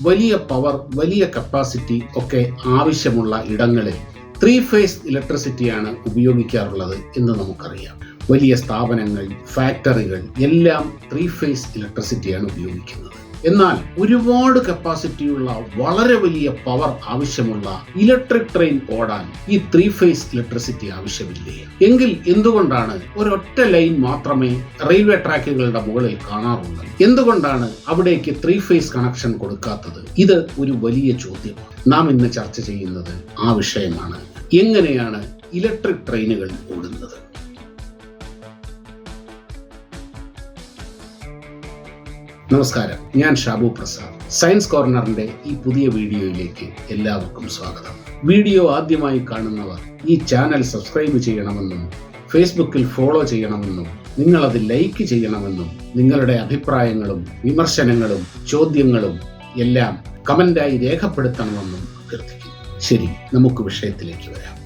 വലിയ പവർ വലിയ കപ്പാസിറ്റി ഒക്കെ ആവശ്യമുള്ള ഇടങ്ങളിൽ ത്രീ ഫേസ് ഇലക്ട്രിസിറ്റിയാണ് ഉപയോഗിക്കാറുള്ളത് എന്ന് നമുക്കറിയാം. വലിയ സ്ഥാപനങ്ങൾ ഫാക്ടറികൾ എല്ലാം ത്രീ ഫേസ് ഇലക്ട്രിസിറ്റിയാണ് ഉപയോഗിക്കുന്നത്. എന്നാൽ ഒരുപാട് കപ്പാസിറ്റിയുള്ള വളരെ വലിയ പവർ ആവശ്യമുള്ള ഇലക്ട്രിക് ട്രെയിൻ ഓടാൻ ഈ ത്രീ ഫേസ് ഇലക്ട്രിസിറ്റി ആവശ്യമില്ലേ? എങ്കിൽ എന്തുകൊണ്ടാണ് ഒരൊറ്റ ലൈൻ മാത്രമേ റെയിൽവേ ട്രാക്കുകളുടെ മുകളിൽ കാണാറുള്ളൂ? എന്തുകൊണ്ടാണ് അവിടേക്ക് ത്രീ ഫേസ് കണക്ഷൻ കൊടുക്കാത്തത്? ഇത് ഒരു വലിയ ചോദ്യമാണ്. നാം ഇന്ന് ചർച്ച ചെയ്യുന്നത് ആ വിഷയമാണ്. എങ്ങനെയാണ് ഇലക്ട്രിക് ട്രെയിനുകൾ ഓടുന്നത്? നമസ്കാരം ഞാൻ ഷാബു പ്രസാദ്. സയൻസ് കോർണറിന്റെ ഈ പുതിയ വീഡിയോയിലേക്ക് എല്ലാവർക്കും സ്വാഗതം. വീഡിയോ ആദ്യമായി കാണുന്നവർ ഈ ചാനൽ സബ്സ്ക്രൈബ് ചെയ്യണമെന്നും ഫേസ്ബുക്കിൽ ഫോളോ ചെയ്യണമെന്നും നിങ്ങൾ അത് ലൈക്ക് ചെയ്യണമെന്നും നിങ്ങളുടെ അഭിപ്രായങ്ങളും വിമർശനങ്ങളും ചോദ്യങ്ങളും എല്ലാം കമന്റായി രേഖപ്പെടുത്തണമെന്നും അഭ്യർത്ഥിക്കുന്നു. ശരി നമുക്ക് വിഷയത്തിലേക്ക് വരാം.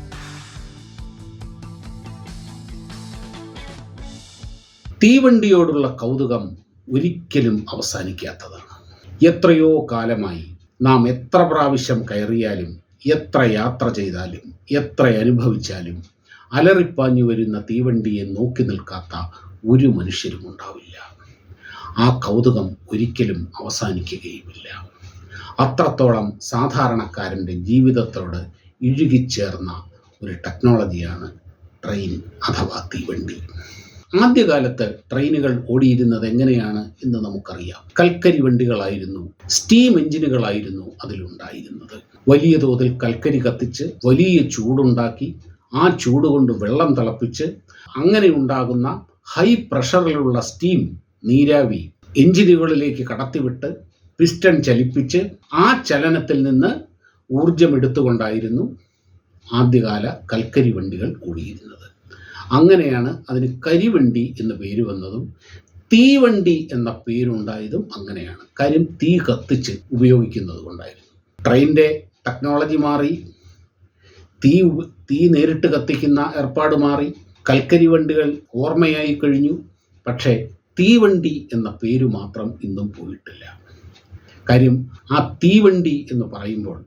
തീവണ്ടിയോടുള്ള കൗതുകം ഒരിക്കലും അവസാനിക്കാത്തതാണ്. എത്രയോ കാലമായി നാം എത്ര പ്രാവശ്യം കയറിയാലും എത്ര യാത്ര ചെയ്താലും എത്ര അനുഭവിച്ചാലും അലറിപ്പാഞ്ഞു വരുന്ന തീവണ്ടിയെ നോക്കി നിൽക്കാത്ത ഒരു മനുഷ്യരും ഉണ്ടാവില്ല. ആ കൗതുകം ഒരിക്കലും അവസാനിക്കുകയുമില്ല. അത്രത്തോളം സാധാരണക്കാരന്റെ ജീവിതത്തോട് ഇഴുകിച്ചേർന്ന ഒരു ടെക്നോളജിയാണ് ട്രെയിൻ അഥവാ തീവണ്ടി. ആദ്യകാലത്ത് ട്രെയിനുകൾ ഓടിയിരുന്നത് എങ്ങനെയാണ് എന്ന് നമുക്കറിയാം. കൽക്കരി വണ്ടികളായിരുന്നു സ്റ്റീം എഞ്ചിനുകളായിരുന്നു അതിലുണ്ടായിരുന്നത്. വലിയ തോതിൽ കൽക്കരി കത്തിച്ച് വലിയ ചൂടുണ്ടാക്കി ആ ചൂട് കൊണ്ട് വെള്ളം തിളപ്പിച്ച് അങ്ങനെ ഉണ്ടാകുന്ന ഹൈ പ്രഷറിലുള്ള സ്റ്റീം നീരാവി എഞ്ചിനുകളിലേക്ക് കടത്തിവിട്ട് പിസ്റ്റൺ ചലിപ്പിച്ച് ആ ചലനത്തിൽ നിന്ന് ഊർജം എടുത്തുകൊണ്ടായിരുന്നു ആദ്യകാല കൽക്കരി വണ്ടികൾ ഓടിയിരുന്നത്. അങ്ങനെയാണ് അതിന് കരിവണ്ടി എന്ന പേര് വന്നതും തീവണ്ടി എന്ന പേരുണ്ടായതും അങ്ങനെയാണ്. കാര്യം തീ കത്തിച്ച് ഉപയോഗിക്കുന്നത് കൊണ്ടായിരുന്നു. ട്രെയിനിന്റെ ടെക്നോളജി മാറി തീ തീ നേരിട്ട് കത്തിക്കുന്ന ഏർപ്പാട് മാറി കൽക്കരി വണ്ടികൾ ഓർമ്മയായി കഴിഞ്ഞു. പക്ഷേ തീവണ്ടി എന്ന പേര് മാത്രം ഇന്നും പോയിട്ടില്ല. കാര്യം ആ തീവണ്ടി എന്ന് പറയുമ്പോൾ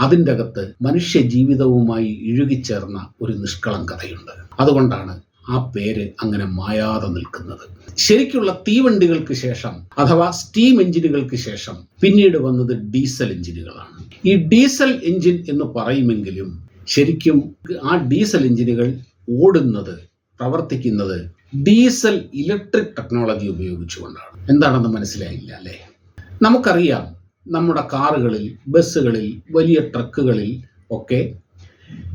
അതിന്റെ അകത്ത് മനുഷ്യ ജീവിതവുമായി ഇഴുകിച്ചേർന്ന ഒരു നിഷ്കളങ്കതയുണ്ട് അതുകൊണ്ടാണ് ആ പേര് അങ്ങനെ മായാതെ നിൽക്കുന്നത്. ശരിക്കുള്ള തീവണ്ടികൾക്ക് ശേഷം അഥവാ സ്റ്റീം എഞ്ചിനുകൾക്ക് ശേഷം പിന്നീട് വന്നത് ഡീസൽ എഞ്ചിനുകളാണ്. ഈ ഡീസൽ എഞ്ചിൻ എന്ന് പറയുമെങ്കിലും ശരിക്കും ആ ഡീസൽ എഞ്ചിനുകൾ ഓടുന്നത് പ്രവർത്തിക്കുന്നത് ഡീസൽ ഇലക്ട്രിക് ടെക്നോളജി ഉപയോഗിച്ചുകൊണ്ടാണ്. എന്താണെന്ന് മനസ്സിലായില്ല അല്ലേ? നമുക്കറിയാം നമ്മുടെ കാറുകളിൽ ബസ്സുകളിൽ വലിയ ട്രക്കുകളിൽ ഒക്കെ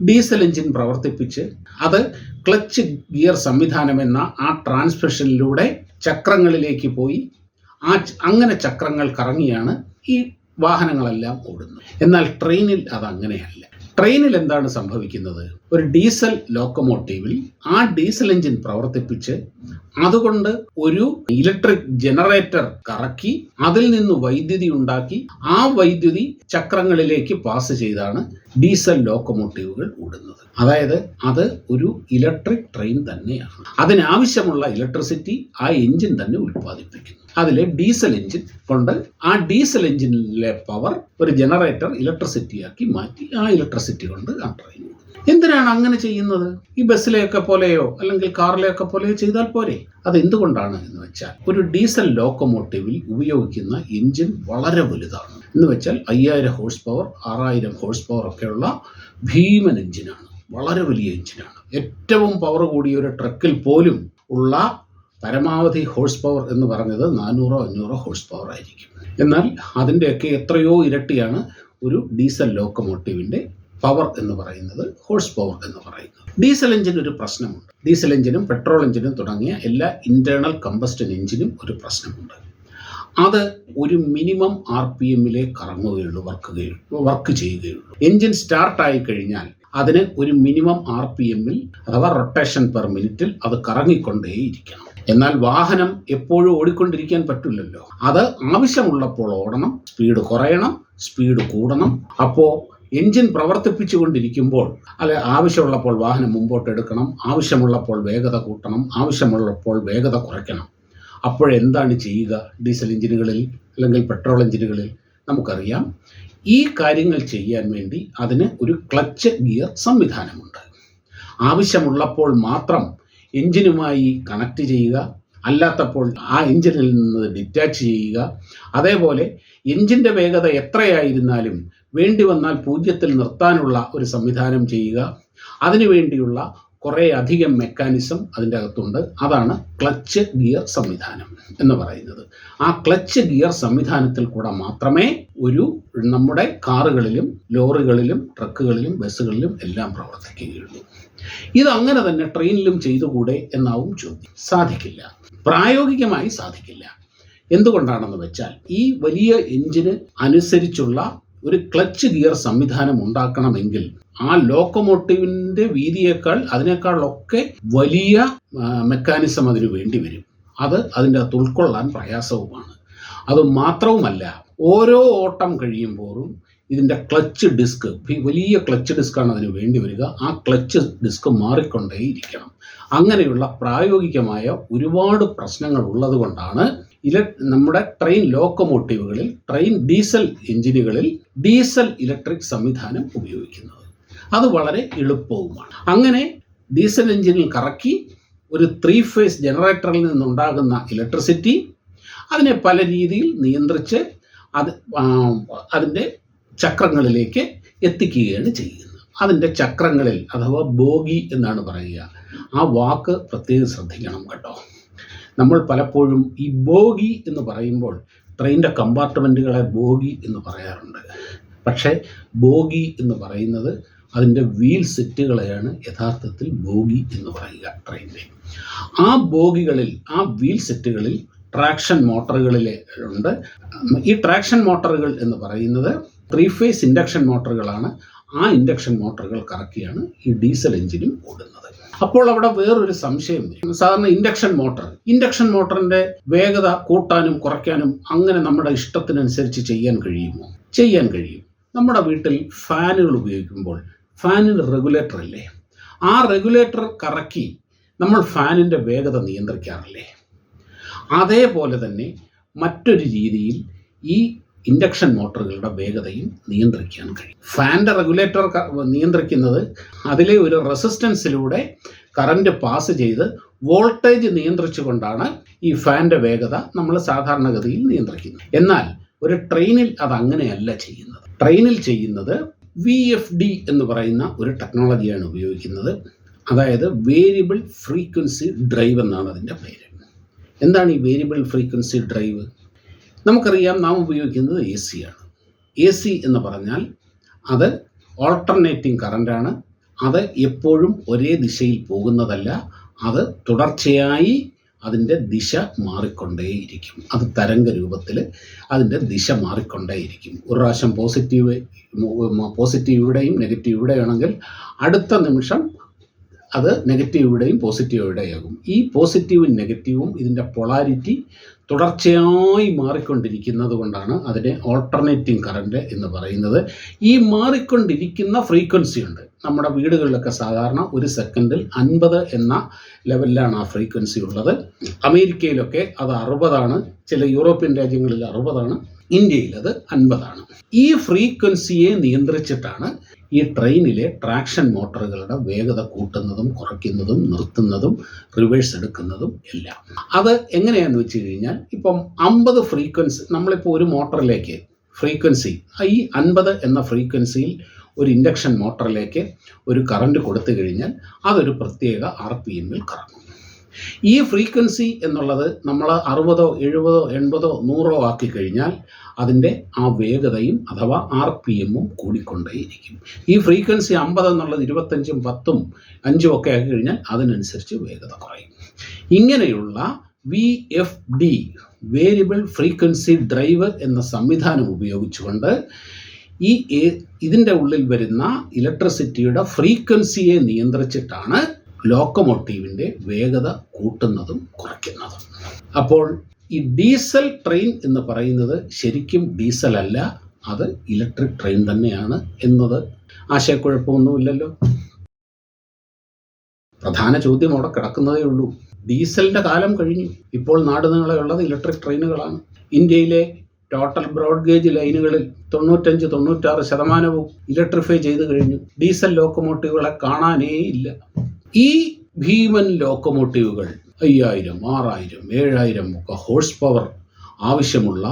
ഡീസൽ എഞ്ചിൻ പ്രവർത്തിപ്പിച്ച് അത് ക്ലച്ച് ഗിയർ സംവിധാനം എന്ന ആ ട്രാൻസ്മിഷനിലൂടെ ചക്രങ്ങളിലേക്ക് പോയി ആ അങ്ങനെ ചക്രങ്ങൾ കറങ്ങിയാണ് ഈ വാഹനങ്ങളെല്ലാം ഓടുന്നത്. എന്നാൽ ട്രെയിനിൽ അത് അങ്ങനെയല്ല ട്രെയിനിൽ എന്താണ് സംഭവിക്കുന്നത്? ഒരു ഡീസൽ ലോക്കോമോട്ടീവിൽ ആ ഡീസൽ എഞ്ചിൻ പ്രവർത്തിപ്പിച്ച് അതുകൊണ്ട് ഒരു ഇലക്ട്രിക് ജനറേറ്റർ കറക്കി അതിൽ നിന്ന് വൈദ്യുതി ഉണ്ടാക്കി ആ വൈദ്യുതി ചക്രങ്ങളിലേക്ക് പാസ് ചെയ്താണ് ഡീസൽ ലോക്കോമോട്ടീവുകൾ ഓടുന്നത്. അതായത് അത് ഒരു ഇലക്ട്രിക് ട്രെയിൻ തന്നെയാണ്. അതിനാവശ്യമുള്ള ഇലക്ട്രിസിറ്റി ആ എഞ്ചിൻ തന്നെ ഉൽപ്പാദിപ്പിക്കുന്നു. അതിലെ ഡീസൽ എഞ്ചിൻ കൊണ്ട് ആ ഡീസൽ എഞ്ചിനിലെ പവർ ഒരു ജനറേറ്റർ ഇലക്ട്രിസിറ്റിയാക്കി മാറ്റി ആ ഇലക്ട്രിസിറ്റി കൊണ്ട് ആ ട്രെയിൻ എന്തിനാണ് അങ്ങനെ ചെയ്യുന്നത്? ഈ ബസ്സിലെയൊക്കെ പോലെയോ അല്ലെങ്കിൽ കാറിലെയൊക്കെ പോലെയോ ചെയ്താൽ പോരെ? അത് എന്തുകൊണ്ടാണ് എന്ന് വെച്ചാൽ ഒരു ഡീസൽ ലോക്കോമോട്ടീവിൽ ഉപയോഗിക്കുന്ന എഞ്ചിൻ വളരെ വലുതാണ്. എന്ന് വെച്ചാൽ അയ്യായിരം ഹോഴ്സ് പവർ ആറായിരം ഹോഴ്സ് പവർ ഒക്കെയുള്ള ഭീമൻ എഞ്ചിനാണ്. വളരെ വലിയ എഞ്ചിനാണ്. ഏറ്റവും പവർ കൂടിയ ഒരു ട്രക്കിൽ പോലും ഉള്ള പരമാവധി ഹോഴ്സ് പവർ എന്ന് പറഞ്ഞത് നാനൂറോ അഞ്ഞൂറോ ഹോഴ്സ് പവർ ആയിരിക്കും. എന്നാൽ അതിന്റെയൊക്കെ എത്രയോ ഇരട്ടിയാണ് ഒരു ഡീസൽ ലോക്കോമോട്ടീവിന്റെ പവർ എന്ന് പറയുന്നത് ഹോഴ്സ് പവർ എന്ന് പറയുന്നത്. ഡീസൽ എഞ്ചിന് ഒരു പ്രശ്നമുണ്ട്. ഡീസൽ എഞ്ചിനും പെട്രോൾ എഞ്ചിനും തുടങ്ങിയ എല്ലാ ഇന്റേർണൽ കമ്പസ്റ്റൻ എഞ്ചിനും ഒരു പ്രശ്നമുണ്ട്. അത് ഒരു മിനിമം ആർ പി എമ്മിലെ കറങ്ങുകയുള്ളൂ വർക്കുകയുള്ളൂ വർക്ക് ചെയ്യുകയുള്ളൂ. എഞ്ചിൻ സ്റ്റാർട്ടായി കഴിഞ്ഞാൽ അതിന് ഒരു മിനിമം ആർ പി എമ്മിൽ അഥവാ റൊട്ടേഷൻ പെർ മിനിറ്റിൽ അത് കറങ്ങിക്കൊണ്ടേയിരിക്കണം. എന്നാൽ വാഹനം എപ്പോഴും ഓടിക്കൊണ്ടിരിക്കാൻ പറ്റില്ലല്ലോ. അത് ആവശ്യമുള്ളപ്പോൾ ഓടണം സ്പീഡ് കുറയണം സ്പീഡ് കൂടണം. അപ്പോൾ എഞ്ചിൻ പ്രവർത്തിപ്പിച്ചുകൊണ്ടിരിക്കുമ്പോൾ അല്ലെ ആവശ്യമുള്ളപ്പോൾ വാഹനം മുമ്പോട്ട് എടുക്കണം ആവശ്യമുള്ളപ്പോൾ വേഗത കൂട്ടണം ആവശ്യമുള്ളപ്പോൾ വേഗത കുറയ്ക്കണം. അപ്പോഴെന്താണ് ചെയ്യുക? ഡീസൽ എഞ്ചിനുകളിൽ അല്ലെങ്കിൽ പെട്രോൾ എഞ്ചിനുകളിൽ നമുക്കറിയാം. ഈ കാര്യങ്ങൾ ചെയ്യാൻ വേണ്ടി അതിന് ഒരു ക്ലച്ച് ഗിയർ സംവിധാനമുണ്ട്. ആവശ്യമുള്ളപ്പോൾ മാത്രം എഞ്ചിനുമായി കണക്ട് ചെയ്യുക. അല്ലാത്തപ്പോൾ ആ എഞ്ചിനിൽ നിന്ന് ഡിറ്റാച്ച് ചെയ്യുക. അതേപോലെ എഞ്ചിന്റെ വേഗത എത്രയായിരുന്നാലും വേണ്ടി വന്നാൽ പൂജ്യത്തിൽ നിർത്താനുള്ള ഒരു സംവിധാനം ചെയ്യുക. അതിനുവേണ്ടിയുള്ള കുറേ അധികം മെക്കാനിസം അതിന്റെ അകത്തുണ്ട്. അതാണ് ക്ലച്ച് ഗിയർ സംവിധാനം എന്ന് പറയുന്നത്. ആ ക്ലച്ച് ഗിയർ സംവിധാനത്തിൽ കൂടെ മാത്രമേ ഒരു നമ്മുടെ കാറുകളിലും ലോറികളിലും ട്രക്കുകളിലും ബസ്സുകളിലും എല്ലാം പ്രവർത്തിക്കുകയുള്ളൂ. ഇത് അങ്ങനെ തന്നെ ട്രെയിനിലും ചെയ്തുകൂടെ എന്നാവും ചോദ്യം. സാധിക്കില്ല. പ്രായോഗികമായി സാധിക്കില്ല. എന്തുകൊണ്ടാണെന്ന് വെച്ചാൽ ഈ വലിയ എഞ്ചിന് അനുസരിച്ചുള്ള ഒരു ക്ലച്ച് ഗിയർ സംവിധാനം ഉണ്ടാക്കണമെങ്കിൽ ആ ലോക്കോമോട്ടീവിന്റെ വീതിയേക്കാൾ അതിനേക്കാളൊക്കെ വലിയ മെക്കാനിസം അതിന് വേണ്ടി വരും. അത് അതിന്റെ അകത്ത് ഉൾക്കൊള്ളാൻ പ്രയാസവുമാണ്. അത് മാത്രവുമല്ല ഓരോ ഓട്ടം കഴിയുമ്പോഴും ഇതിന്റെ ക്ലച്ച് ഡിസ്ക് വലിയ ക്ലച്ച് ഡിസ്ക്കാണ് അതിന് വേണ്ടി വരിക. ആ ക്ലച്ച് ഡിസ്ക് മാറിക്കൊണ്ടേയിരിക്കണം. അങ്ങനെയുള്ള പ്രായോഗികമായ ഒരുപാട് പ്രശ്നങ്ങൾ ഉള്ളതുകൊണ്ടാണ് ഇല നമ്മുടെ ട്രെയിൻ ലോക്കോമോട്ടീവുകളിൽ ട്രെയിൻ ഡീസൽ എഞ്ചിനുകളിൽ ഡീസൽ ഇലക്ട്രിക് സംവിധാനം ഉപയോഗിക്കുന്നത്. അത് വളരെ എളുപ്പവുമാണ്. അങ്ങനെ ഡീസൽ എഞ്ചിനിൽ കറക്കി ഒരു ത്രീ ഫേസ് ജനറേറ്ററിൽ നിന്നുണ്ടാകുന്ന ഇലക്ട്രിസിറ്റി അതിനെ പല രീതിയിൽ നിയന്ത്രിച്ച് അത് അതിന്റെ ചക്രങ്ങളിലേക്ക് എത്തിക്കുകയാണ് ചെയ്യുന്നത്. അതിന്റെ ചക്രങ്ങളിൽ അഥവാ ബോഗി എന്നാണ് പറയുക ആ വാക്ക് പ്രത്യേകം ശ്രദ്ധിക്കണം കേട്ടോ. നമ്മൾ പലപ്പോഴും ഈ ബോഗി എന്ന് പറയുമ്പോൾ ട്രെയിനിന്റെ കമ്പാർട്ട്മെന്റുകളെ ബോഗി എന്ന് പറയാറുണ്ട്. പക്ഷേ ബോഗി എന്ന് പറയുന്നത് അതിന്റെ വീൽ സെറ്റുകളെയാണ് യഥാർത്ഥത്തിൽ ബോഗി എന്ന് പറയുക ട്രെയിനിന്റെ. ആ ബോഗികളിൽ ആ വീൽ സെറ്റുകളിൽ ട്രാക്ഷൻ മോട്ടറുകളിലെ ഉണ്ട്. ഈ ട്രാക്ഷൻ മോട്ടറുകൾ എന്ന് പറയുന്നത് ത്രീ ഫേസ് ഇൻഡക്ഷൻ മോട്ടറുകളാണ്. ആ ഇൻഡക്ഷൻ മോട്ടറുകൾ കറക്കിയാണ് ഈ ഡീസൽ എഞ്ചിനും ഓടുന്നത്. അപ്പോൾ അവിടെ വേറൊരു സംശയം സാധാരണ ഇൻഡക്ഷൻ മോട്ടർ. ഇൻഡക്ഷൻ മോട്ടറിന്റെ വേഗത കൂട്ടാനും കുറയ്ക്കാനും അങ്ങനെ നമ്മുടെ ഇഷ്ടത്തിനനുസരിച്ച് ചെയ്യാൻ കഴിയുമോ? ചെയ്യാൻ കഴിയും. നമ്മുടെ വീട്ടിൽ ഫാനുകൾ ഉപയോഗിക്കുമ്പോൾ ഫാനിന് റെഗുലേറ്റർ അല്ലേ? ആ റെഗുലേറ്റർ കറക്കി നമ്മൾ ഫാനിന്റെ വേഗത നിയന്ത്രിക്കാറില്ലേ? അതേപോലെ തന്നെ മറ്റൊരു രീതിയിൽ ഈ ഇൻഡക്ഷൻ മോട്ടറുകളുടെ വേഗതയും നിയന്ത്രിക്കാൻ കഴിയും. ഫാന്റെ റെഗുലേറ്റർ നിയന്ത്രിക്കുന്നത് അതിലെ ഒരു റെസിസ്റ്റൻസിലൂടെ കറന്റ് പാസ് ചെയ്ത് വോൾട്ടേജ് നിയന്ത്രിച്ചുകൊണ്ടാണ് ഈ ഫാന്റെ വേഗത നമ്മൾ സാധാരണഗതിയിൽ നിയന്ത്രിക്കുന്നത്. എന്നാൽ ഒരു ട്രെയിനിൽ അത് അങ്ങനെയല്ല ചെയ്യുന്നത്. ട്രെയിനിൽ ചെയ്യുന്നത് വി എഫ് ഡി എന്ന് പറയുന്ന ഒരു ടെക്നോളജിയാണ് ഉപയോഗിക്കുന്നത്. അതായത് വേരിയബിൾ ഫ്രീക്വൻസി ഡ്രൈവ് എന്നാണ് അതിന്റെ പേര്. എന്താണ് ഈ വേരിയബിൾ ഫ്രീക്വൻസി ഡ്രൈവ്? നമുക്കറിയാം നാം ഉപയോഗിക്കുന്നത് എ സി ആണ്. എ സി എന്ന് പറഞ്ഞാൽ അത് ഓൾട്ടർനേറ്റിംഗ് കറണ്ടാണ് അത് എപ്പോഴും ഒരേ ദിശയിൽ പോകുന്നതല്ല. അത് തുടർച്ചയായി അതിന്റെ ദിശ മാറിക്കൊണ്ടേയിരിക്കും. അത് തരംഗ രൂപത്തിൽ അതിന്റെ ദിശ മാറിക്കൊണ്ടേയിരിക്കും. ഒരു പ്രാവശ്യം പോസിറ്റീവ് പോസിറ്റീവ് ഇവിടെയും നെഗറ്റീവ് ഇവിടെയാണെങ്കിൽ അടുത്ത നിമിഷം അത് നെഗറ്റീവ് ഇവിടെയും പോസിറ്റീവ് ഇവിടെയാകും ഈ പോസിറ്റീവും നെഗറ്റീവും ഇതിന്റെ പൊളാരിറ്റി തുടർച്ചയായി മാറിക്കൊണ്ടിരിക്കുന്നത് കൊണ്ടാണ് അതിനെ ഓൾട്ടർനേറ്റിംഗ് കറണ്ട് എന്ന് പറയുന്നത്. ഈ മാറിക്കൊണ്ടിരിക്കുന്ന ഫ്രീക്വൻസി ഉണ്ട്. നമ്മുടെ വീടുകളിലൊക്കെ സാധാരണ ഒരു സെക്കൻഡിൽ അൻപത് എന്ന ലെവലിലാണ് ആ ഫ്രീക്വൻസി ഉള്ളത്. അമേരിക്കയിലൊക്കെ അത് അറുപതാണ്. ചില യൂറോപ്യൻ രാജ്യങ്ങളിൽ അറുപതാണ്. ഇന്ത്യയിൽ അത് അൻപതാണ്. ഈ ഫ്രീക്വൻസിയെ നിയന്ത്രിച്ചിട്ടാണ് ഈ ട്രെയിനിലെ ട്രാക്ഷൻ മോട്ടോറുകളുടെ വേഗത കൂട്ടുന്നതും കുറയ്ക്കുന്നതും നിർത്തുന്നതും റിവേഴ്സ് എടുക്കുന്നതും എല്ലാം. അത് എങ്ങനെയാണെന്ന് വെച്ച് കഴിഞ്ഞാൽ ഇപ്പം അമ്പത് ഫ്രീക്വൻസി നമ്മളിപ്പോൾ ഒരു മോട്ടറിലേക്ക് ഫ്രീക്വൻസി ഈ അൻപത് എന്ന ഫ്രീക്വൻസിയിൽ ഒരു ഇൻഡക്ഷൻ മോട്ടറിലേക്ക് ഒരു കറണ്ട് കൊടുത്തു കഴിഞ്ഞാൽ അതൊരു പ്രത്യേക ആർ പി എമ്മിൽ കറങ്ങും. ഈ ഫ്രീക്വൻസി എന്നുള്ളത് നമ്മൾ അറുപതോ എഴുപതോ എൺപതോ നൂറോ ആക്കി കഴിഞ്ഞാൽ അതിന്റെ ആ വേഗതയും അഥവാ ആർ പി എമ്മും കൂടിക്കൊണ്ടേയിരിക്കും. ഈ ഫ്രീക്വൻസി അമ്പത് എന്നുള്ളത് ഇരുപത്തഞ്ചും പത്തും അഞ്ചും ഒക്കെ ആക്കി കഴിഞ്ഞാൽ അതിനനുസരിച്ച് വേഗത കുറയും. ഇങ്ങനെയുള്ള V F D variable frequency drive എന്ന സംവിധാനം ഉപയോഗിച്ചുകൊണ്ട് ഈ ഇതിന്റെ ഉള്ളിൽ വരുന്ന ഇലക്ട്രിസിറ്റിയുടെ ഫ്രീക്വൻസിയെ നിയന്ത്രിച്ചിട്ടാണ് ലോക്കോമോട്ടീവിന്റെ വേഗത കൂട്ടുന്നതും കുറയ്ക്കുന്നതും. അപ്പോൾ ഈ ഡീസൽ ട്രെയിൻ എന്ന് പറയുന്നത് ശരിക്കും ഡീസൽ അല്ല അത് ഇലക്ട്രിക് ട്രെയിൻ തന്നെയാണ് എന്നത് ആശയക്കുഴപ്പമൊന്നുമില്ലല്ലോ. പ്രധാന ചോദ്യം അവിടെ കിടക്കുന്നതേ ഉള്ളൂ. ഡീസലിന്റെ കാലം കഴിഞ്ഞു. ഇപ്പോൾ നാടുനീളെയുള്ളത് ഇലക്ട്രിക് ട്രെയിനുകളാണ്. ഇന്ത്യയിലെ ടോട്ടൽ ബ്രോഡ് ഗേജ് ലൈനുകളിൽ തൊണ്ണൂറ്റഞ്ച് തൊണ്ണൂറ്റാറ് ശതമാനവും ഇലക്ട്രിഫൈ ചെയ്തു കഴിഞ്ഞു. ഡീസൽ ലോക്കോമോട്ടീവുകളെ കാണാനേ ഇല്ല. ഈ ഭീമൻ ലോക്കോമോട്ടീവുകൾ അയ്യായിരം ആറായിരം ഏഴായിരം ഒക്കെ ഹോഴ്സ് പവർ ആവശ്യമുള്ള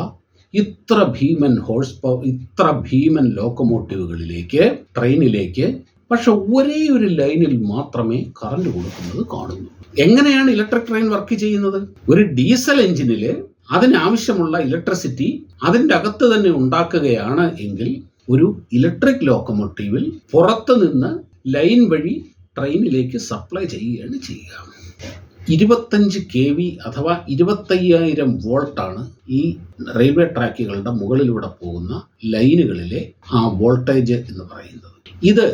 ഇത്ര ഭീമൻ ഹോഴ്സ് പവർ ഇത്ര ഭീമൻ ലോക്കോമോട്ടീവുകളിലേക്ക് ട്രെയിനിലേക്ക് പക്ഷെ ഒരേ ഒരു ലൈനിൽ മാത്രമേ കറണ്ട് കൊടുക്കുന്നത് കാണുന്നു. എങ്ങനെയാണ് ഇലക്ട്രിക് ട്രെയിൻ വർക്ക് ചെയ്യുന്നത്? ഒരു ഡീസൽ എഞ്ചിനിൽ അതിനാവശ്യമുള്ള ഇലക്ട്രിസിറ്റി അതിന്റെ അകത്ത് തന്നെ ഉണ്ടാക്കുകയാണ് എങ്കിൽ ഒരു ഇലക്ട്രിക് ലോക്കോമോട്ടീവിൽ പുറത്തുനിന്ന് ലൈൻ വഴി ട്രെയിനിലേക്ക് സപ്ലൈ ചെയ്യുകയാണ് ചെയ്യുക. ഇരുപത്തഞ്ച് കെ വി അഥവാ ഇരുപത്തയ്യായിരം വോൾട്ടാണ് ഈ റെയിൽവേ ട്രാക്കുകളുടെ മുകളിലൂടെ പോകുന്ന ലൈനുകളിലെ ആ വോൾട്ടേജ് എന്ന് പറയുന്നത്. ഇത്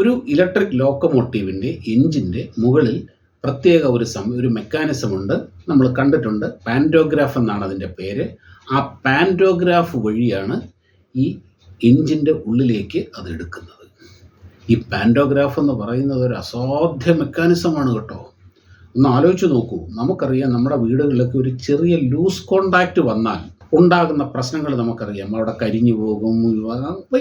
ഒരു ഇലക്ട്രിക് ലോക്കോമോട്ടീവിന്റെ എഞ്ചിന്റെ മുകളിൽ പ്രത്യേക ഒരു സം ഒരു മെക്കാനിസം ഉണ്ട് നമ്മൾ കണ്ടിട്ടുണ്ട് പാൻഡോഗ്രാഫ് എന്നാണ് അതിന്റെ പേര്. ആ പാൻഡോഗ്രാഫ് വഴിയാണ് ഈ എഞ്ചിന്റെ ഉള്ളിലേക്ക് അത് എടുക്കുന്നത്. ഈ പാൻഡോഗ്രാഫ് എന്ന് പറയുന്നത് ഒരു അസാധ്യ മെക്കാനിസമാണ് കേട്ടോ. ഒന്ന് ആലോചിച്ച് നോക്കൂ. നമുക്കറിയാം നമ്മുടെ വീടുകളിലൊക്കെ ഒരു ചെറിയ ലൂസ് കോണ്ടാക്റ്റ് വന്നാൽ ഉണ്ടാകുന്ന പ്രശ്നങ്ങൾ നമുക്കറിയാം. അവിടെ കരിഞ്ഞു പോകും.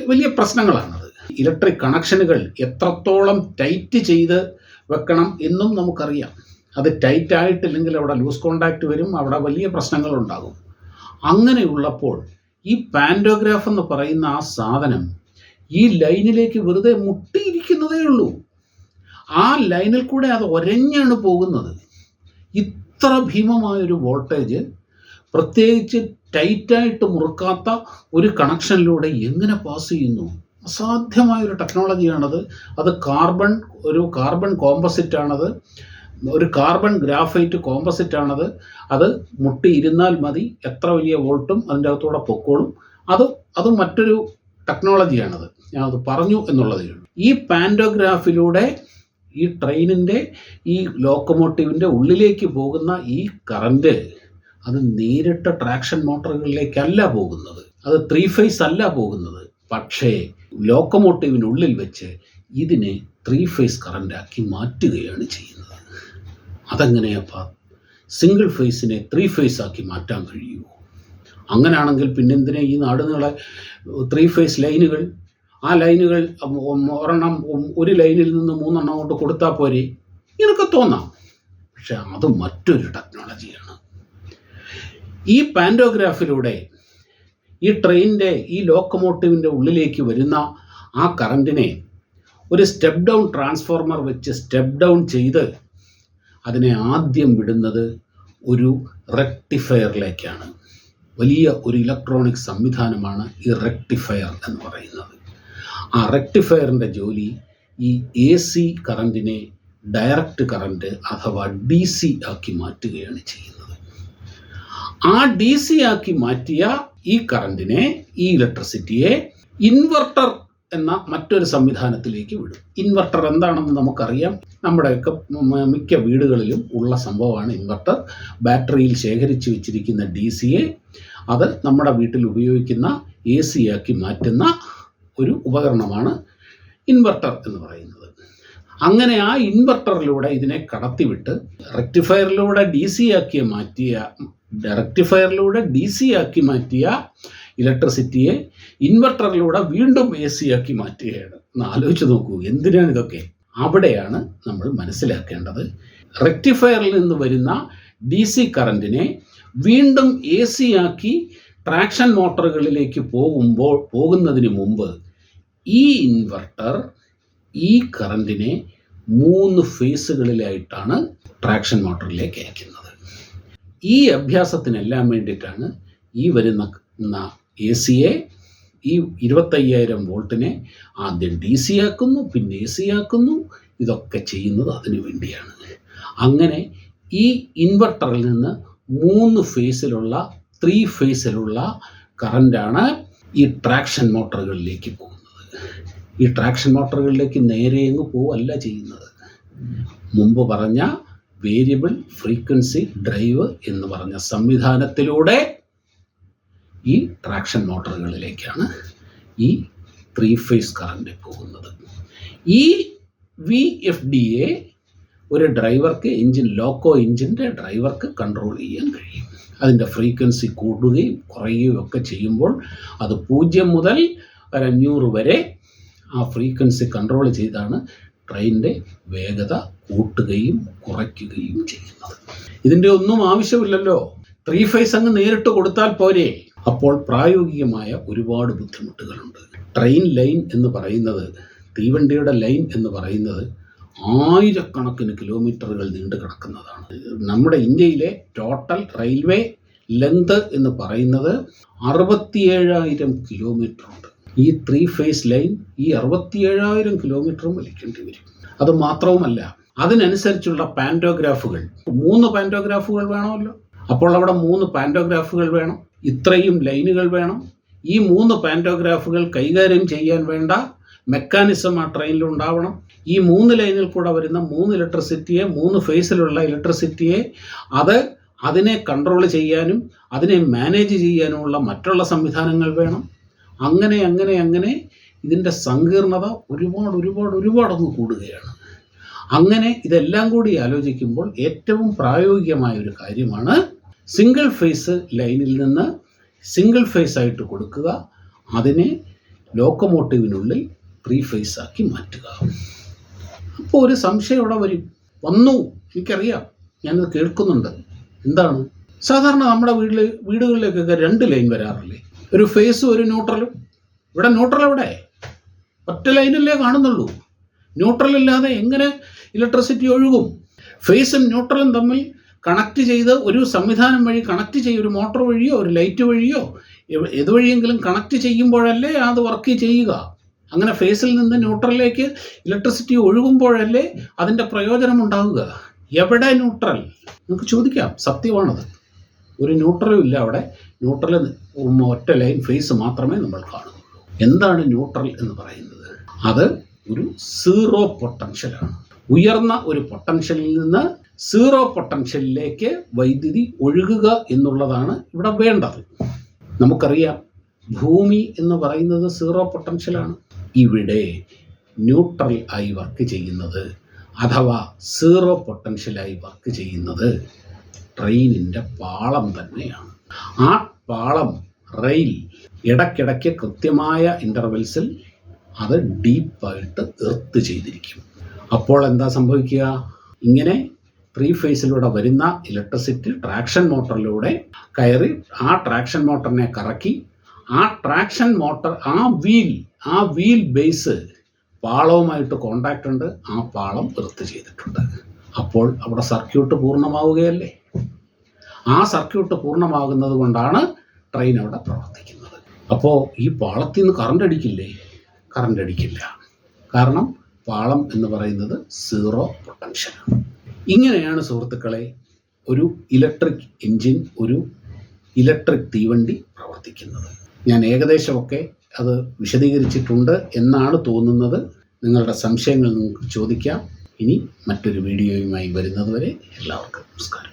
വലിയ പ്രശ്നങ്ങളാണത്. ഇലക്ട്രിക് കണക്ഷനുകൾ എത്രത്തോളം ടൈറ്റ് ചെയ്ത് വെക്കണം എന്നും നമുക്കറിയാം. അത് ടൈറ്റ് ആയിട്ടില്ലെങ്കിൽ അവിടെ ലൂസ് കോണ്ടാക്റ്റ് വരും. അവിടെ വലിയ പ്രശ്നങ്ങൾ ഉണ്ടാകും അങ്ങനെയുള്ളപ്പോൾ ഈ പാൻഡോഗ്രാഫ് എന്ന് പറയുന്ന ആ സാധനം ഈ ലൈനിലേക്ക് വെറുതെ മുട്ടിയിരിക്കുന്നതേ ഉള്ളൂ. ആ ലൈനിൽ കൂടെ അത് ഒരഞ്ഞാണ് പോകുന്നത്. ഇത്ര ഭീമമായൊരു വോൾട്ടേജ് പ്രത്യേകിച്ച് ടൈറ്റായിട്ട് മുറുക്കാത്ത ഒരു കണക്ഷനിലൂടെ എങ്ങനെ പാസ് ചെയ്യുന്നു? അസാധ്യമായൊരു ടെക്നോളജിയാണത്. അത് കാർബൺ ഒരു കാർബൺ കോമ്പസിറ്റ് ആണത് ഒരു കാർബൺ ഗ്രാഫൈറ്റ് കോമ്പസിറ്റ് ആണത് അത് മുട്ടി ഇരുന്നാൽ മതി. എത്ര വലിയ വോൾട്ടും അതിന്റെ അകത്തൂടെ പൊക്കോളും. അത് അത് മറ്റൊരു ടെക്നോളജിയാണത്. ഞാൻ അത് പറഞ്ഞു എന്നുള്ളതേ ഉള്ളൂ. ഈ പാൻഡോഗ്രാഫിലൂടെ ഈ ട്രെയിനിന്റെ ഈ ലോക്കോമോട്ടീവിന്റെ ഉള്ളിലേക്ക് പോകുന്ന ഈ കറണ്ട് അത് നേരിട്ട് ട്രാക്ഷൻ മോട്ടറുകളിലേക്കല്ല പോകുന്നത്. അത് ത്രീ ഫേസ് അല്ല പോകുന്നത്. പക്ഷേ ലോക്കോമോട്ടീവിനുള്ളിൽ വെച്ച് ഇതിനെ ത്രീ ഫേസ് കറണ്ടാക്കി മാറ്റുകയാണ് ചെയ്യുന്നത്. അതെങ്ങനെയപ്പാ? സിംഗിൾ ഫേസിനെ ത്രീ ഫേസ് ആക്കി മാറ്റാൻ കഴിയുമോ? അങ്ങനെയാണെങ്കിൽ പിന്നെന്തിനെ ഈ നാടുകളെ ത്രീ ഫേസ് ലൈനുകൾ ആ ലൈനുകൾ ഒരെണ്ണം ഒരു ലൈനിൽ നിന്ന് മൂന്നെണ്ണം കൊണ്ട് കൊടുത്താൽ പോരെ. ഇങ്ങനൊക്കെ തോന്നാം. പക്ഷെ അത് മറ്റൊരു ടെക്നോളജിയാണ് ഈ പാൻഡോഗ്രാഫിലൂടെ ഈ ട്രെയിനിന്റെ ഈ ലോക്കോമോട്ടീവിന്റെ ഉള്ളിലേക്ക് വരുന്ന ആ കറണ്ടിനെ ഒരു സ്റ്റെപ്പ് ഡൗൺ ട്രാൻസ്ഫോർമർ വെച്ച് സ്റ്റെപ്പ് ഡൗൺ ചെയ്ത് അതിനെ ആദ്യം വിടുന്നത് ഒരു റെക്ടിഫയറിലേക്കാണ് വലിയ ഒരു ഇലക്ട്രോണിക് സംവിധാനമാണ് ഈ റെക്ടിഫയർ എന്ന് പറയുന്നത്. ആ റെക്ടിഫയറിന്റെ ജോലി ഈ എ സി കറണ്ടിനെ ഡയറക്റ്റ് കറണ്ട് അഥവാ ഡി സി ആക്കി മാറ്റുകയാണ് ചെയ്യുന്നത്. ആ ഡി സി ആക്കി മാറ്റിയ ഈ കറണ്ടിനെ ഈ ഇലക്ട്രിസിറ്റിയെ ഇൻവെർട്ടർ എന്ന മറ്റൊരു സംവിധാനത്തിലേക്ക് വിടും. ഇൻവെർട്ടർ എന്താണെന്ന് നമുക്കറിയാം. നമ്മുടെയൊക്കെ മിക്ക വീടുകളിലും ഉള്ള സംഭവമാണ് ഇൻവെർട്ടർ ബാറ്ററിയിൽ ശേഖരിച്ചു വെച്ചിരിക്കുന്ന ഡി സിയെ അത് നമ്മുടെ വീട്ടിൽ ഉപയോഗിക്കുന്ന എ സി ആക്കി മാറ്റുന്ന ഒരു ഉപകരണമാണ് ഇൻവെർട്ടർ എന്ന് പറയുന്നത്. അങ്ങനെ ആ ഇൻവെർട്ടറിലൂടെ ഇതിനെ കടത്തിവിട്ട് റെക്ടിഫയറിലൂടെ ഡി സി ആക്കി മാറ്റിയ റെക്ടിഫയറിലൂടെ ഡി സി ആക്കി മാറ്റിയ ഇലക്ട്രിസിറ്റിയെ ഇൻവെർട്ടറിലൂടെ വീണ്ടും എ സി ആക്കി മാറ്റുകയാണ്. ഒന്ന് ആലോചിച്ച് നോക്കൂ എന്തിനാണ് ഇതൊക്കെ? അവിടെയാണ് നമ്മൾ മനസ്സിലാക്കേണ്ടത്. റെക്ടിഫയറിൽ നിന്ന് വരുന്ന ഡി സി കറണ്ടിനെ വീണ്ടും എ സി ആക്കി ട്രാക്ഷൻ മോട്ടോറുകളിലേക്ക് പോകുമ്പോൾ പോകുന്നതിന് മുമ്പ് ഈ ഇൻവെർട്ടർ ഈ കറണ്ടിനെ മൂന്ന് ഫേസുകളിലായിട്ടാണ് ട്രാക്ഷൻ മോട്ടറിലേക്ക് അയക്കുന്നത്. ഈ അഭ്യാസത്തിനെല്ലാം വേണ്ടിയിട്ടാണ് ഈ വരുന്ന എ സിയെ ഈ ഇരുപത്തയ്യായിരം വോൾട്ടിനെ ആദ്യം ഡി സി ആക്കുന്നു പിന്നെ എ സി ആക്കുന്നു ഇതൊക്കെ ചെയ്യുന്നത് അതിനു വേണ്ടിയാണ്. അങ്ങനെ ഈ ഇൻവെർട്ടറിൽ നിന്ന് മൂന്ന് ഫേസിലുള്ള ത്രീ ഫേസിലുള്ള കറണ്ടാണ് ഈ ട്രാക്ഷൻ മോട്ടറുകളിലേക്ക് പോകുന്നത്. ഈ ട്രാക്ഷൻ മോട്ടറുകളിലേക്ക് നേരെ അങ്ങ് പോവല്ല ചെയ്യുന്നത്. മുമ്പ് പറഞ്ഞ വേരിയബിൾ ഫ്രീക്വൻസി ഡ്രൈവ് എന്ന് പറഞ്ഞ സംവിധാനത്തിലൂടെ ഈ ട്രാക്ഷൻ മോട്ടറുകളിലേക്കാണ് ഈ ത്രീ ഫേസ് കറണ്ട് പോകുന്നത്. ഈ വി എഫ് ഡി എ ഒരു ഡ്രൈവർക്ക് എഞ്ചിൻ ലോക്കോ എഞ്ചിന്റെ ഡ്രൈവർക്ക് കൺട്രോൾ ചെയ്യാൻ കഴിയും. അതിന്റെ ഫ്രീക്വൻസി കൂടുകയും കുറയുകയും ഒക്കെ ചെയ്യുമ്പോൾ അത് പൂജ്യം മുതൽ ഒരു അഞ്ഞൂറ് വരെ ആ ഫ്രീക്വൻസി കൺട്രോൾ ചെയ്താണ് ട്രെയിനിന്റെ വേഗത കൂട്ടുകയും കുറയ്ക്കുകയും ചെയ്യുന്നത്. ഇതിന്റെ ഒന്നും ആവശ്യമില്ലല്ലോ. ത്രീ ഫേസ് അങ്ങ് നേരിട്ട് കൊടുത്താൽ പോരെ. അപ്പോൾ പ്രായോഗികമായ ഒരുപാട് ബുദ്ധിമുട്ടുകളുണ്ട്. ട്രെയിൻ ലൈൻ എന്ന് പറയുന്നത് തീവണ്ടിയുടെ ലൈൻ എന്ന് പറയുന്നത് ആയിരക്കണക്കിന് കിലോമീറ്ററുകൾ നീണ്ടു കിടക്കുന്നതാണ്. നമ്മുടെ ഇന്ത്യയിലെ ടോട്ടൽ റെയിൽവേ ലെങ്ത് എന്ന് പറയുന്നത് അറുപത്തിയേഴായിരം കിലോമീറ്റർ ഉണ്ട്. ഈ ത്രീ ഫേസ് ലൈൻ ഈ അറുപത്തിയേഴായിരം കിലോമീറ്ററും വലിക്കേണ്ടി വരും. അത് മാത്രവുമല്ല അതിനനുസരിച്ചുള്ള പാൻഡോഗ്രാഫുകൾ മൂന്ന് പാൻഡോഗ്രാഫുകൾ വേണമല്ലോ. അപ്പോൾ അവിടെ മൂന്ന് പാൻഡോഗ്രാഫുകൾ വേണം. ഇത്രയും ലൈനുകൾ വേണം. ഈ മൂന്ന് പാൻഡോഗ്രാഫുകൾ കൈകാര്യം ചെയ്യാൻ വേണ്ട മെക്കാനിസം ആ ട്രെയിനിൽ ഉണ്ടാവണം. ഈ മൂന്ന് ലൈനിൽ കൂടെ വരുന്ന മൂന്ന് ഇലക്ട്രിസിറ്റിയെ മൂന്ന് ഫേസിലുള്ള ഇലക്ട്രിസിറ്റിയെ അത് അതിനെ കൺട്രോൾ ചെയ്യാനും അതിനെ മാനേജ് ചെയ്യാനുമുള്ള മറ്റുള്ള സംവിധാനങ്ങൾ വേണം. അങ്ങനെ അങ്ങനെ അങ്ങനെ ഇതിന്റെ സങ്കീർണത ഒരുപാട് ഒരുപാട് ഒരുപാടങ്ങ് കൂടുകയാണ്. അങ്ങനെ ഇതെല്ലാം കൂടി ആലോചിക്കുമ്പോൾ ഏറ്റവും പ്രായോഗികമായ ഒരു കാര്യമാണ് സിംഗിൾ ഫേസ് ലൈനിൽ നിന്ന് സിംഗിൾ ഫേസ് ആയിട്ട് കൊടുക്കുക. അതിനെ ലോക്കോമോട്ടീവിനുള്ളിൽ ത്രീ ഫേസ് ആക്കി മാറ്റുക. അപ്പോൾ ഒരു സംശയം ഇവിടെ വരും വന്നു. എനിക്കറിയാം. ഞാനത് കേൾക്കുന്നുണ്ട്. എന്താണ്? സാധാരണ നമ്മുടെ വീട്ടിൽ വീടുകളിലേക്കൊക്കെ രണ്ട് ലൈൻ വരാറില്ലേ? ഒരു ഫേസും ഒരു ന്യൂട്രലും ഇവിടെ ന്യൂട്രൽ എവിടെ? ഒറ്റ ലൈനല്ലേ കാണുന്നുള്ളൂ. ന്യൂട്രൽ ഇല്ലാതെ എങ്ങനെ ഇലക്ട്രിസിറ്റി ഒഴുകും? ഫേസും ന്യൂട്രലും തമ്മിൽ കണക്ട് ചെയ്ത് ഒരു സംവിധാനം വഴി കണക്ട് ചെയ്യും ഒരു മോട്ടോർ വഴിയോ ഒരു ലൈറ്റ് വഴിയോ എവ- ഏത് വഴിയെങ്കിലും കണക്ട് ചെയ്യുമ്പോഴല്ലേ അത് വർക്ക് ചെയ്യുക? അങ്ങനെ ഫേസിൽ നിന്ന് ന്യൂട്രലിലേക്ക് ഇലക്ട്രിസിറ്റി ഒഴുകുമ്പോഴല്ലേ അതിന്റെ പ്രയോജനം ഉണ്ടാവുക? എവിടെ ന്യൂട്രൽ നമുക്ക് ചോദിക്കാം. സത്യമാണത്. ഒരു ന്യൂട്രലും ഇല്ല അവിടെ. ന്യൂട്രൽ ഒറ്റ ലൈൻ ഫേസ് മാത്രമേ നമ്മൾ കാണുന്നുള്ളൂ എന്താണ് ന്യൂട്രൽ എന്ന് പറയുന്നത്? അത് ഒരു സീറോ പൊട്ടൻഷ്യലാണ് ഉയർന്ന ഒരു പൊട്ടൻഷ്യലിൽ നിന്ന് സീറോ പൊട്ടൻഷ്യലിലേക്ക് വൈദ്യുതി ഒഴുകുക എന്നുള്ളതാണ് ഇവിടെ വേണ്ടത്. നമുക്കറിയാം ഭൂമി എന്ന് പറയുന്നത് സീറോ പൊട്ടൻഷ്യലാണ് ഇവിടെ ന്യൂട്രൽ ആയി വർക്ക് ചെയ്യുന്നത് അഥവാ സീറോ പൊട്ടൻഷ്യലായി വർക്ക് ചെയ്യുന്നത് ട്രെയിനിന്റെ പാളം തന്നെയാണ്. ആ പാളം റെയിൽ ഇടയ്ക്കിടയ്ക്ക് കൃത്യമായ ഇന്റർവെൽസിൽ അത് ഡീപ്പായിട്ട് എർത്ത് ചെയ്തിരിക്കും. അപ്പോൾ എന്താ സംഭവിക്കുക? ഇങ്ങനെ ത്രീ ഫേസിലൂടെ വരുന്ന ഇലക്ട്രിസിറ്റി ട്രാക്ഷൻ മോട്ടറിലൂടെ കയറി ആ ട്രാക്ഷൻ മോട്ടറിനെ കറക്കി ആ ട്രാക്ഷൻ മോട്ടർ ആ വീൽ ആ വീൽ ബേസ് പാളവുമായിട്ട് കോണ്ടാക്ട് ഉണ്ട്. ആ പാളം എർത്ത് ചെയ്തിട്ടുണ്ട്. അപ്പോൾ അവിടെ സർക്യൂട്ട് പൂർണമാവുകയല്ലേ? ആ സർക്യൂട്ട് പൂർണമാകുന്നത് കൊണ്ടാണ് ട്രെയിൻ അവിടെ പ്രവർത്തിക്കുന്നത്. അപ്പോൾ ഈ പാളത്തിൽ നിന്ന് കറണ്ട് അടിക്കില്ലേ? കറണ്ട് അടിക്കില്ല. കാരണം പാളം എന്ന് പറയുന്നത് സീറോ പൊട്ടൻഷ്യലാണ് ഇങ്ങനെയാണ് സുഹൃത്തുക്കളെ ഒരു ഇലക്ട്രിക് എൻജിൻ ഒരു ഇലക്ട്രിക് തീവണ്ടി പ്രവർത്തിക്കുന്നത്. ഞാൻ ഏകദേശമൊക്കെ അത് വിശദീകരിച്ചിട്ടുണ്ട് എന്നാണ് തോന്നുന്നത്. നിങ്ങളുടെ സംശയങ്ങൾ നിങ്ങൾക്ക് ചോദിക്കാം. ഇനി മറ്റൊരു വീഡിയോയുമായി വരുന്നതുവരെ എല്ലാവർക്കും നമസ്കാരം.